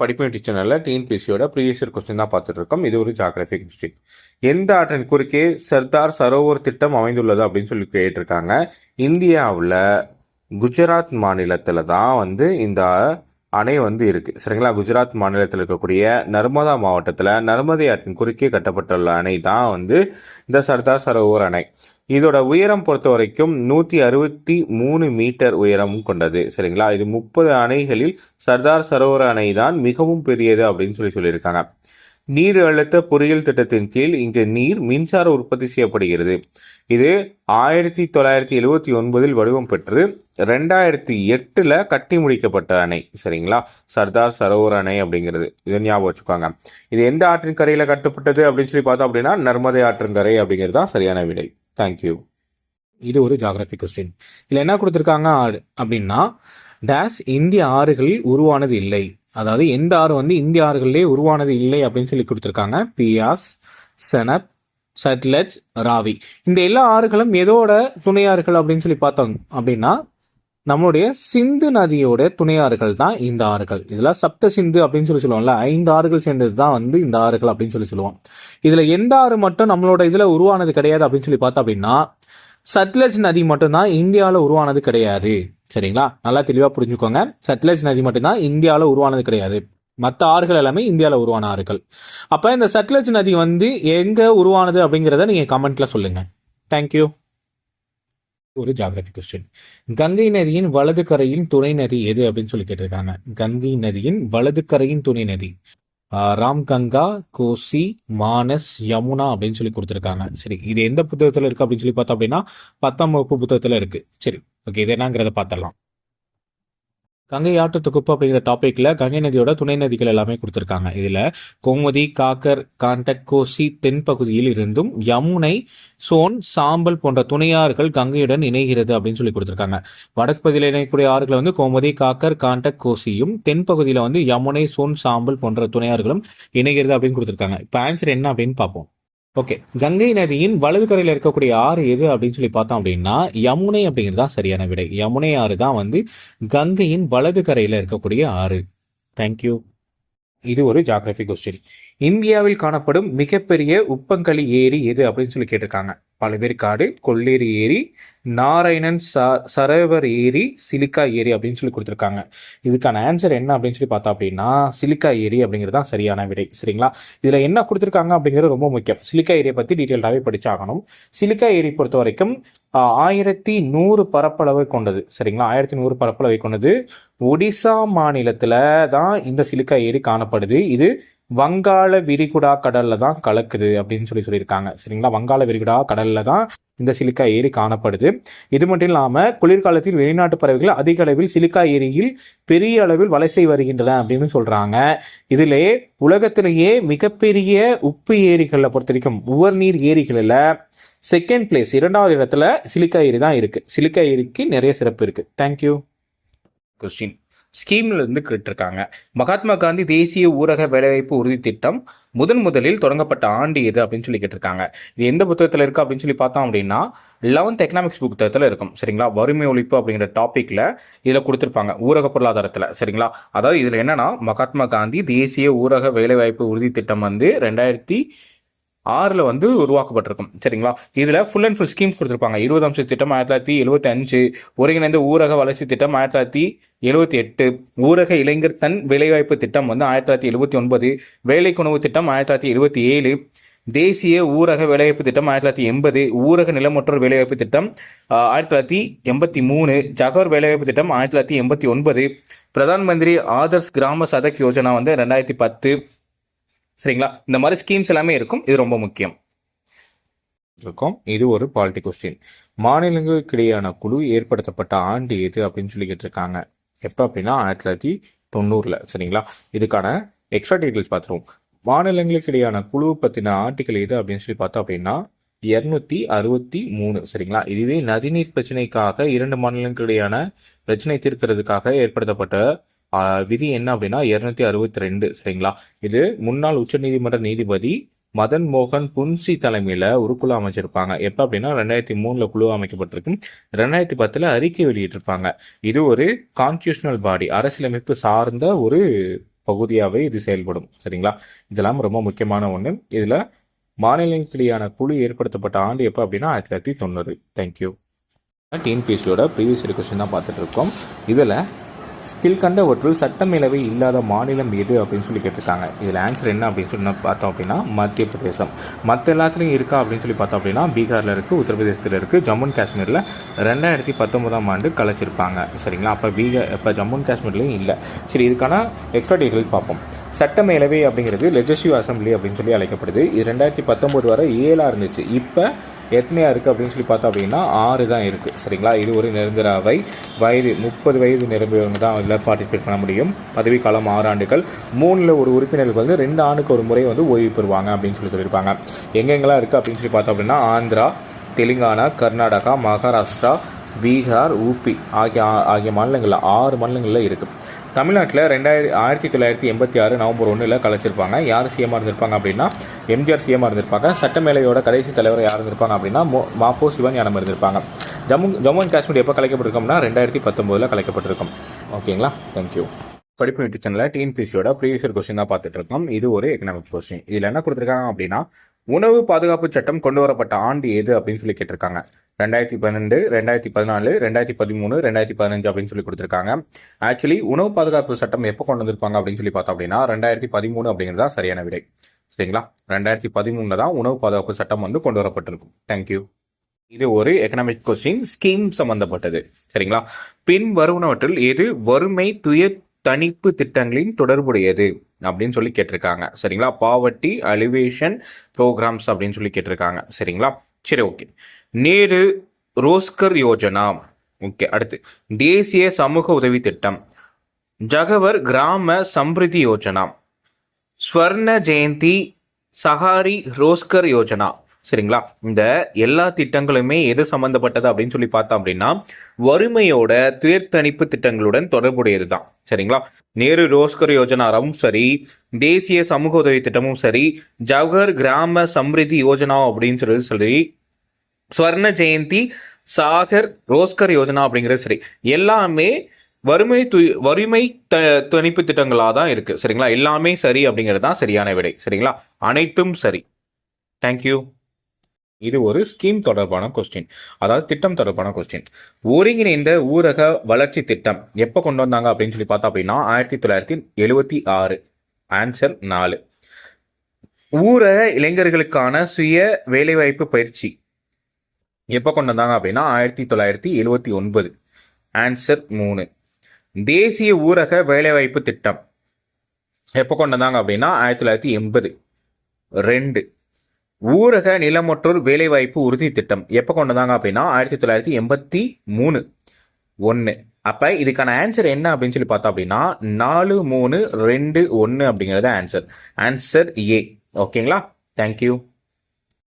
படிப்பு சேனலில் டிஎன்பிசியோட previous year question தான் பார்த்துட்டு இருக்கோம் இது ஒரு ஜாகிரபிக் கொஸ்டின் எந்த ஆற்றின் குறுக்கே சர்தார் சரோவர் திட்டம் அமைந்துள்ளது அப்படின்னு சொல்லி கேட்டிருக்காங்க. இந்தியாவில் குஜராத் மாநிலத்தில் தான் வந்து இந்த அணை வந்து இருக்குது சரிங்களா? குஜராத் மாநிலத்தில் இருக்கக்கூடிய நர்மதா மாவட்டத்தில் நர்மதை ஆற்றின் குறுக்கே கட்டப்பட்டுள்ள அணை தான் வந்து இந்த சர்தார் சரோவர் அணை. இதோட உயரம் பொறுத்த வரைக்கும் நூற்றி அறுபத்தி மூணு மீட்டர் உயரம் கொண்டது. சரிங்களா? இது முப்பது அணைகளில் சர்தார் சரோவர் அணை தான் மிகவும் பெரியது அப்படின்னு சொல்லி சொல்லியிருக்காங்க. நீர் அழுத்த பொறியியல் திட்டத்தின் கீழ் இங்கு நீர் மின்சார உற்பத்தி செய்யப்படுகிறது. இது ஆயிரத்தி தொள்ளாயிரத்தி எழுவத்தி ஒன்பதில் வடிவம் பெற்று ரெண்டாயிரத்தி எட்டில் கட்டி முடிக்கப்பட்ட அணை. சரிங்களா? சர்தார் சரோவர் அணை அப்படிங்கிறது. இதை ஞாபகம் வச்சுக்கோங்க. இது எந்த ஆற்றின் கரையில் கட்டப்பட்டது அப்படின்னு சொல்லி பார்த்தோம் அப்படின்னா நர்மதை ஆற்றின் கரை அப்படிங்கிறது தான் சரியான விடை. தேங்க்யூ இது ஒரு ஜாகிரபி கொஸ்டின் இதில் என்ன கொடுத்துருக்காங்க ஆறு அப்படின்னா டேஷ் இந்திய ஆறுகளில் உருவானது இல்லை. அதாவது எந்த ஆறு வந்து இந்திய ஆறுகளிலே உருவானது இல்லை அப்படின்னு சொல்லி கொடுத்துருக்காங்க. பியாஸ் செனப் சட்லஜ் ராவி. இந்த எல்லா ஆறுகளும் எதோட துணையாறுகள் அப்படின்னு சொல்லி பார்த்தோம் அப்படின்னா நம்மளுடைய சிந்து நதியோட துணையாறுகள் தான் இந்த ஆறுகள். இதில் சப்த சிந்து அப்படின்னு சொல்லி சொல்லுவோம்ல ஐந்து ஆறுகள் சேர்ந்தது தான் வந்து இந்த ஆறுகள் அப்படின்னு சொல்லி சொல்லுவோம். இதில் எந்த ஆறு மட்டும் நம்மளோட இதில் உருவானது கிடையாது அப்படின்னு சொல்லி பார்த்தோம் அப்படின்னா சட்லஜ் நதி மட்டும்தான் இந்தியாவில் உருவானது கிடையாது. சரிங்களா? நல்லா தெளிவாக புரிஞ்சுக்கோங்க. சட்லஜ் நதி மட்டும்தான் இந்தியாவில் உருவானது கிடையாது. மற்ற ஆறுகள் எல்லாமே இந்தியாவில் உருவான ஆறுகள். அப்போ இந்த சட்லஜ் நதி வந்து எங்கே உருவானது அப்படிங்கிறத நீங்கள் கமெண்ட்டில் சொல்லுங்கள் தேங்க்யூ ஒரு ஜாகிரபி கொஸ்டின் கங்கை நதியின் வலது கரையின் துணை நதி எது அப்படின்னு சொல்லி கேட்டிருக்காங்க. கங்கை நதியின் வலது கரையின் துணை நதி. ராம்கங்கா கோசி மானஸ் யமுனா அப்படின்னு சொல்லி கொடுத்துருக்காங்க. சரி இது எந்த புத்தகத்தில் இருக்கு அப்படின்னு சொல்லி பார்த்தோம் அப்படின்னா பத்தாம் வகுப்பு புத்தகத்தில் இருக்கு. சரி ஓகே இது என்னங்கிறத பார்த்துடலாம். கங்கை ஆற்று தொகுப்பு அப்படிங்கிற டாபிக்ல கங்கை நதியோட துணை நதிகள் எல்லாமே கொடுத்துருக்காங்க. இதுல கோமதி காக்கர் காண்டக் கோசி தென்பகுதியில் இருந்தும் யமுனை சோன் சாம்பல் போன்ற துணையாறுகள் கங்கையுடன் இணைகிறது அப்படின்னு சொல்லி கொடுத்துருக்காங்க. வடக்கு பகுதியில் இணையக்கூடிய ஆறுகள் வந்து கோமதி காக்கர் காண்டக் கோசியும் தென்பகுதியில் வந்து யமுனை சோன் சாம்பல் போன்ற துணையாறுகளும் இணைகிறது அப்படின்னு கொடுத்துருக்காங்க. இப்போ ஆன்சர் என்ன அப்படின்னு பார்ப்போம். ஓகே. கங்கை நதியின் வலது கரையில் இருக்கக்கூடிய ஆறு எது அப்படின்னு சொல்லி பார்த்தோம் அப்படின்னா யமுனை அப்படிங்கிறது தான் சரியான விடை. யமுனை ஆறு தான் வந்து கங்கையின் வலது கரையில் இருக்கக்கூடிய ஆறு. தேங்க்யூ இது ஒரு ஜாகிரபி கொஸ்டின் இந்தியாவில் காணப்படும் மிகப்பெரிய உப்பங்களி ஏரி எது அப்படின்னு சொல்லி கேட்டிருக்காங்க. பழவேற்காடு கொள்ளேரி ஏரி நாராயணன் ச சரோவர் ஏரி சிலிக்கா ஏரி அப்படின்னு சொல்லி கொடுத்துருக்காங்க. இதுக்கான ஆன்சர் என்ன அப்படின்னு சொல்லி பார்த்தோம் அப்படின்னா சிலிக்கா ஏரி அப்படிங்கிறது தான் சரியான விடை. சரிங்களா? இதில் என்ன கொடுத்துருக்காங்க அப்படிங்கிறது ரொம்ப முக்கியம். சிலிக்கா ஏரியை பற்றி டீட்டெயில்டாகவே படிச்சாகணும். சிலிக்கா ஏரி பொறுத்த வரைக்கும் ஆயிரத்தி நூறு பரப்பளவை கொண்டது. சரிங்களா? ஆயிரத்தி நூறு பரப்பளவை கொண்டது. ஒடிசா மாநிலத்தில் தான் இந்த சிலிக்கா ஏரி காணப்படுது. இது வங்காள விரிகுடா கடல்ல தான் கலக்குது அப்படின்னு சொல்லி சொல்லியிருக்காங்க. சரிங்களா? வங்காள விரிகுடா கடல்ல தான் இந்த சிலிக்கா ஏரி காணப்படுது. இது மட்டும் இல்லாமல் குளிர்காலத்தில் வெளிநாட்டு பறவைகள் அதிக அளவில் சிலிக்கா ஏரியில் பெரிய அளவில் வலசை வருகின்றன அப்படின்னு சொல்றாங்க. இதிலே உலகத்திலேயே மிகப்பெரிய உப்பு ஏரிகளை பொறுத்த வரைக்கும் உவர்நீர் ஏரிகளில் செகண்ட் பிளேஸ் இரண்டாவது இடத்துல சிலிக்கா ஏரி தான் இருக்கு. சிலிக்கா ஏரிக்கு நிறைய சிறப்பு இருக்கு. தேங்க்யூ கொஸ்டின் ஸ்கீம்ல இருந்து கேட்டிருக்காங்க. மகாத்மா காந்தி தேசிய ஊரக வேலைவாய்ப்பு உறுதி திட்டம் முதன் முதலில் தொடங்கப்பட்ட ஆண்டு எது அப்படின்னு சொல்லி கேட்டிருக்காங்க. இது எந்த புத்தகத்தில் இருக்கு அப்படின்னு சொல்லி பார்த்தோம் அப்படின்னா லெவன்த் எக்கனாமிக்ஸ் புத்தகத்தில் இருக்கும். சரிங்களா? வறுமை ஒழிப்பு அப்படிங்கிற டாப்பிக்கில் இதில் கொடுத்துருப்பாங்க. ஊரக பொருளாதாரத்தில். சரிங்களா? அதாவது இதில் என்னன்னா மகாத்மா காந்தி தேசிய ஊரக வேலைவாய்ப்பு உறுதி திட்டம் வந்து ரெண்டாயிரத்தி ஆறில் வந்து உருவாக்கப்பட்டிருக்கும். சரிங்களா? இதில் ஃபுல் அண்ட் ஃபுல் ஸ்கீம்ஸ் கொடுத்துருப்பாங்க. இருபது அம்ச திட்டம் ஆயிரத்தி தொள்ளாயிரத்தி எழுபத்தி அஞ்சு ஒருங்கிணைந்த ஊரக வளர்ச்சி திட்டம் ஆயிரத்தி தொள்ளாயிரத்தி எழுபத்தி எட்டு ஊரக இளைஞர் தன் வேலைவாய்ப்பு திட்டம் வந்து ஆயிரத்தி தொள்ளாயிரத்தி எழுபத்தி ஒன்பது வேலைக்குணவு திட்டம் ஆயிரத்தி தொள்ளாயிரத்தி எழுபத்தி ஏழு தேசிய ஊரக வேலைவாய்ப்பு திட்டம் ஆயிரத்தி தொள்ளாயிரத்தி எண்பது ஊரக நிலமற்றோர் வேலைவாய்ப்பு திட்டம் ஆயிரத்தி தொள்ளாயிரத்தி எண்பத்தி மூணு ஜகோர் வேலைவாய்ப்பு திட்டம் ஆயிரத்தி தொள்ளாயிரத்தி எண்பத்தி ஒன்பது பிரதான் மந்திரி ஆதர்ஸ் கிராம சதக் யோஜனா வந்து ரெண்டாயிரத்தி பத்து சரிங்களா? இந்த மாதிரி ஸ்கீம்ஸ் எல்லாமே இருக்கும். இது ரொம்ப முக்கியம். இருக்கும். இது ஒரு பாலிட்டி கொஸ்டின் மாநிலங்களுக்கிடையான குழு ஏற்படுத்தப்பட்ட ஆண்டு எது அப்படின்னு சொல்லி கேட்டிருக்காங்க. எப்போ அப்படின்னா ஆயிரத்தி தொள்ளாயிரத்தி தொண்ணூறில். சரிங்களா? இதுக்கான எக்ஸ்ட்ரா டீட்டெயில்ஸ் பார்த்துருவோம். மாநிலங்களுக்கு இடையான குழு பற்றின ஆர்டிக்கல் எது அப்படின்னு சொல்லி பார்த்தோம் அப்படின்னா இரநூத்தி அறுபத்தி மூணு. சரிங்களா? இதுவே நதிநீர் பிரச்சனைக்காக இரண்டு மாநிலங்களுக்கிடையான பிரச்சனை தீர்க்கிறதுக்காக ஏற்படுத்தப்பட்ட விதி என்ன அப்படின்னா இருநூத்தி அறுபத்தி ரெண்டு சரிங்களா? இது முன்னாள் உச்சநீதிமன்ற நீதிபதி மதன் மோகன் புன்சி தலைமையில ஒரு குழு அமைச்சிருப்பாங்க. எப்ப அப்படின்னா ரெண்டாயிரத்தி மூணுல குழு அமைக்கப்பட்டிருக்கும் ரெண்டாயிரத்தி பத்துல அறிக்கை வெளியிட்டிருப்பாங்க. இது ஒரு கான்ஸ்டியூஷனல் பாடி அரசியலமைப்பு சார்ந்த ஒரு பகுதியாகவே இது செயல்படும் சரிங்களா? இதெல்லாம் ரொம்ப முக்கியமான ஒன்று இதில் மாநிலங்களுக்கிடையான குழு ஏற்படுத்தப்பட்ட ஆண்டு எப்போ அப்படின்னா ஆயிரத்தி தொள்ளாயிரத்தி தொண்ணூறு. தேங்க்யூ டிஎன்பிஎஸ்சியோட ப்ரீவியஸ் கொஸ்டின் தான் பார்த்துட்டு இருக்கோம். இதில் ஸ்கில் கண்டவற்றுள் சட்டமேலவை இல்லாத மாநிலம் எது அப்படின்னு சொல்லி கேட்டிருக்காங்க. இதில் ஆன்சர் என்ன அப்படின்னு சொல்லி பார்த்தோம் அப்படின்னா மத்திய பிரதேசம். மற்ற எல்லாத்துலேயும் இருக்கா அப்படின்னு சொல்லி பார்த்தோம் அப்படின்னா பீகாரில் இருக்குது உத்தரப்பிரதேசத்தில் இருக்குது ஜம்மு அண்ட் காஷ்மீரில் ரெண்டாயிரத்தி பத்தொம்போதாம் ஆண்டு கலைச்சிருப்பாங்க. சரிங்களா? அப்போ பீகார் இப்போ ஜம்மு அண்ட் காஷ்மீர்லேயும் இல்லை. சரி இதுக்கான எக்ஸ்ட்ரா டீட்டெயில் பார்ப்போம். சட்டமேலவை அப்படிங்கிறது லெஜிஸ்டிவ் அசம்பிளி அப்படின்னு சொல்லி அழைக்கப்படுது. இது ரெண்டாயிரத்தி பத்தொம்போது வரை ஏழாக இருந்துச்சு. இப்போ எத்தனையாக இருக்குது அப்படின்னு சொல்லி பார்த்தோம் அப்படின்னா ஆறு தான் இருக்குது சரிங்களா? இது ஒரு நிரந்தர அவை. வயது முப்பது வயது நிரம்பியவங்க தான் இதில் பார்ட்டிசிபேட் பண்ண முடியும். பதவிக்காலம் ஆறு ஆண்டுகள். மூணில் ஒரு உறுப்பினர்கள் வந்து ரெண்டு ஆண்டுக்கு ஒரு முறை வந்து ஓய்வு பெறுவாங்க அப்படின்னு சொல்லி சொல்லியிருப்பாங்க. எங்கெங்கெல்லாம் இருக்குது அப்படின்னு சொல்லி பார்த்தோம் அப்படின்னா ஆந்திரா தெலுங்கானா கர்நாடகா மகாராஷ்டிரா பீகார் ஊபி ஆகிய ஆகிய மாநிலங்களில் ஆறு மாநிலங்களில் இருக்குது தமிழ்நாட்டில் ரெண்டாயிரத்தி ஆயிரத்தி தொள்ளாயிரத்தி எண்பத்தி ஆறு நவம்பர் ஒன்றில் கலைச்சிருப்பாங்க. யார் சிஎம்மாக இருந்திருப்பாங்க அப்படின்னா எம்ஜிஆர் சிஎம்மாக இருந்திருப்பாங்க. சட்டமேலையோட கடைசி தலைவர் யார் இருந்திருப்பாங்க அப்படின்னா மோ மாப்போ சிவன் யானம் இருந்திருப்பாங்க. ஜம்மு ஜம்மு அண்ட் காஷ்மீர் எப்போ கலைக்கப்பட்டிருக்கோம்னா ரெண்டாயிரத்தி பத்தொம்போதில் கலைக்கப்பட்டிருக்கும். ஓகேங்களா? தேங்க்யூ படிப்பு யூடியூப் சேனலில் டிஎன்பிசியோட ப்ரீவியஸ் கொஸ்டின் தான் பார்த்துட்டு இருக்கோம். இது ஒரு எக்கனாமிக் கொஸ்டின் இதில் என்ன கொடுத்துருக்காங்க அப்படின்னா உணவு பாதுகாப்பு சட்டம் கொண்டு வரப்பட்ட ஆண்டு எது அப்படின்னு சொல்லி கேட்டிருக்காங்க. ரெண்டாயிரத்தி பன்னெண்டு ரெண்டாயிரத்தி பதினாலு ரெண்டாயிரத்தி பதிமூணு ரெண்டாயிரத்தி பதினஞ்சு அப்படின்னு சொல்லி கொடுத்துருக்காங்க. ஆக்சுவலி உணவு பாதுகாப்பு சட்டம் எப்போ கொண்டு வந்திருப்பாங்க அப்படின்னு சொல்லி பார்த்தோம் அப்படின்னா ரெண்டாயிரத்தி பதிமூணு அப்படிங்கிறது தான் சரியான விடை. சரிங்களா? ரெண்டாயிரத்தி பதிமூணுல தான் உணவு பாதுகாப்பு சட்டம் வந்து கொண்டு வரப்பட்டிருக்கும். தேங்க்யூ இது ஒரு எக்கனாமிக் கொஸ்டின் ஸ்கீம் சம்பந்தப்பட்டது. சரிங்களா? பின் வருவனவற்றில் எது வறுமை துய தணிப்பு திட்டங்களின் தொடர்புடையது அப்படின்னு சொல்லி கேட்டிருக்காங்க. சரிங்களா? பாவர்ட்டி அலிவேஷன் ப்ரோக்ராம்ஸ் அப்படின்னு சொல்லி கேட்டிருக்காங்க. சரிங்களா? சரி ஓகே நேரு ரோஸ்கர் யோஜனா. ஓகே அடுத்து. தேசிய சமூக உதவி திட்டம். ஜகவர் கிராம சம்ரிதி யோஜனா. ஸ்வர்ண ஜெயந்தி சஹாரி ரோஸ்கர் யோஜனா. சரிங்களா? இந்த எல்லா திட்டங்களுமே எது சம்பந்தப்பட்டது அப்படின்னு சொல்லி பார்த்தோம் அப்படின்னா வறுமையோட துயர்த்தணிப்பு திட்டங்களுடன் தொடர்புடையது தான் சரிங்களா? நேரு ரோஸ்கர் யோஜனாவும் சரி தேசிய சமூக உதவி திட்டமும் சரி ஜவஹர் கிராம சம்ரிதி யோஜனா அப்படின்னு சொல்லி சொல்லி ஸ்வர்ண ஜெயந்தி சாகர் ரோஸ்கர் யோஜனா அப்படிங்கிறது சரி. எல்லாமே வறுமை து வறுமை த தணிப்பு திட்டங்களாக தான் இருக்கு. சரிங்களா? எல்லாமே சரி அப்படிங்கிறது தான் சரியான விடை. சரிங்களா? அனைத்தும் சரி. தேங்க்யூ இது ஒரு ஸ்கீம் தொடர்பான கொஸ்டின் அதாவது திட்டம் தொடர்பான கொஸ்டின் ஒருங்கிணைந்த ஊரக வளர்ச்சி திட்டம். எப்போ கொண்டு வந்தாங்க அப்படின்னு சொல்லி பார்த்தோம் அப்படின்னா ஆயிரத்தி தொள்ளாயிரத்தி எழுபத்தி ஆறு. ஆன்சர் நாலு. ஊரக இளைஞர்களுக்கான சுய வேலைவாய்ப்பு பயிற்சி. எப்போ கொண்டு வந்தாங்க அப்படின்னா ஆயிரத்தி தொள்ளாயிரத்தி எழுபத்தி ஒன்பது. ஆன்சர் மூணு. தேசிய ஊரக வேலைவாய்ப்பு திட்டம். எப்போ கொண்டு வந்தாங்க அப்படின்னா ஆயிரத்தி தொள்ளாயிரத்தி எண்பது. ரெண்டு. ஊரக நிலமற்றோர் வேலைவாய்ப்பு உறுதி திட்டம். எப்போ கொண்டு வந்தாங்க அப்படின்னா ஆயிரத்தி தொள்ளாயிரத்தி எண்பத்தி மூணு. ஒன்று அப்போ இதுக்கான ஆன்சர் என்ன அப்படின்னு சொல்லி பார்த்தோம் அப்படின்னா நாலு மூணு ரெண்டு ஒன்று அப்படிங்கிறது ஆன்சர் ஆன்சர் ஏ ஓகேங்களா தேங்க்யூ